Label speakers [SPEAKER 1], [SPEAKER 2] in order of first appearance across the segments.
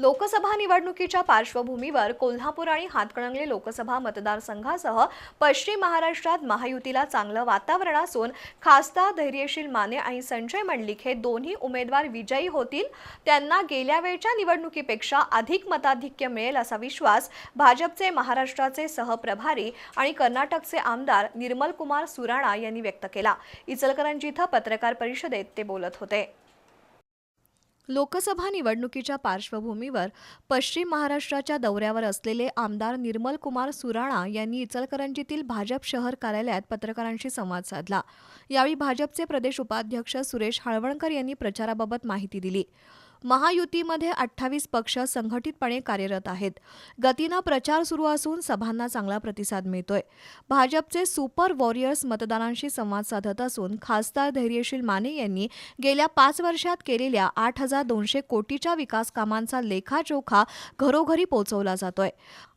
[SPEAKER 1] लोकसभा निवडणुकीच्या पार्श्वभूमीवर कोल्हापूर आणि हातकणंगले लोकसभा मतदारसंघासह पश्चिम महाराष्ट्रात महायुतीला चांगलं वातावरण असून खासदार धैर्यशील माने आणि संजय मंडलिक हे दोन्ही उमेदवार विजयी होतील. त्यांना गेल्या वेळच्या निवडणुकीपेक्षा अधिक मताधिक्य मिळेल असा विश्वास भाजपचे महाराष्ट्राचे सहप्रभारी आणि कर्नाटकचे आमदार निर्मलकुमार सुराणा यांनी व्यक्त केला. इचलकरंजी इथं पत्रकार परिषदेत ते बोलत होते. लोकसभा निवडणुकीच्या पार्श्वभूमीवर पश्चिम महाराष्ट्राच्या दौऱ्यावर असलेले आमदार निर्मल कुमार सुराणा यांनी इचलकरंजीतील भाजप शहर कार्यालयात पत्रकारांशी संवाद साधला. यावेळी भाजपचे प्रदेश उपाध्यक्ष सुरेश हाळवणकर यांनी प्रचाराबाबत माहिती दिली. महायुतीमध्ये अठ्ठावीस पक्ष संघटितपणे कार्यरत आहेत. गतीनं प्रचार सुरू असून सभांना चांगला प्रतिसाद मिळतोय. भाजपचे सुपर वॉरियर्स मतदारांशी संवाद साधत असून खासदार धैर्यशील माने यांनी गेल्या पाच वर्षात केलेल्या आठ हजार दोनशे कोटीच्या विकास कामांचा लेखाजोखा घरोघरी पोहोचवला जातोय.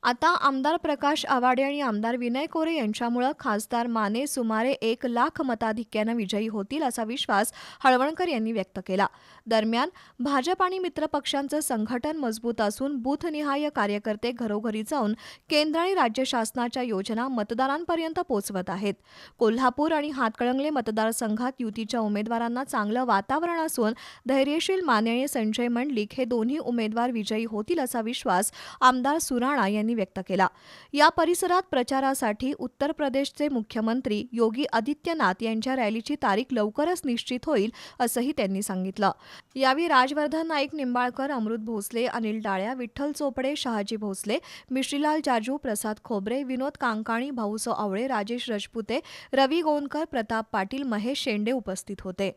[SPEAKER 1] आता आमदार प्रकाश आवाडे आणि आमदार विनय कोरे यांच्यामुळं खासदार माने सुमारे एक लाख मताधिक्यानं विजयी होतील असा विश्वास हळवणकर यांनी व्यक्त केला. दरम्यान भाजप आणि मित्रपक्षांचं संघटन मजबूत असून बूथनिहाय कार्यकर्ते घरोघरी जाऊन केंद्र आणि राज्य शासनाच्या योजना मतदारांपर्यंत पोहोचवत आहेत. कोल्हापूर आणि हातकळंगले मतदारसंघात युतीच्या उमेदवारांना चांगलं वातावरण असून धैर्यशील माने आणि संजय मंडलिक हे दोन्ही उमेदवार विजयी होतील असा विश्वास आमदार सुराणा यांनी व्यक्त केला. या परिसरात प्रचारासाठी उत्तर प्रदेशचे मुख्यमंत्री योगी आदित्यनाथ यांच्या रॅलीची तारीख लवकरच निश्चित होईल असंही त्यांनी सांगितलं. यावेळी राजवर्धन नाईक निंबाळकर अमृत भोसले अनिल डाळ्या विठ्ठल चोपडे शहाजी भोसले मिश्रीलाल जाजू प्रसाद खोबरे विनोद कांकाणी भाऊसो आवळे राजेश रजपुते रवी गोंदकर प्रताप पाटील महेश शेंडे उपस्थित होते.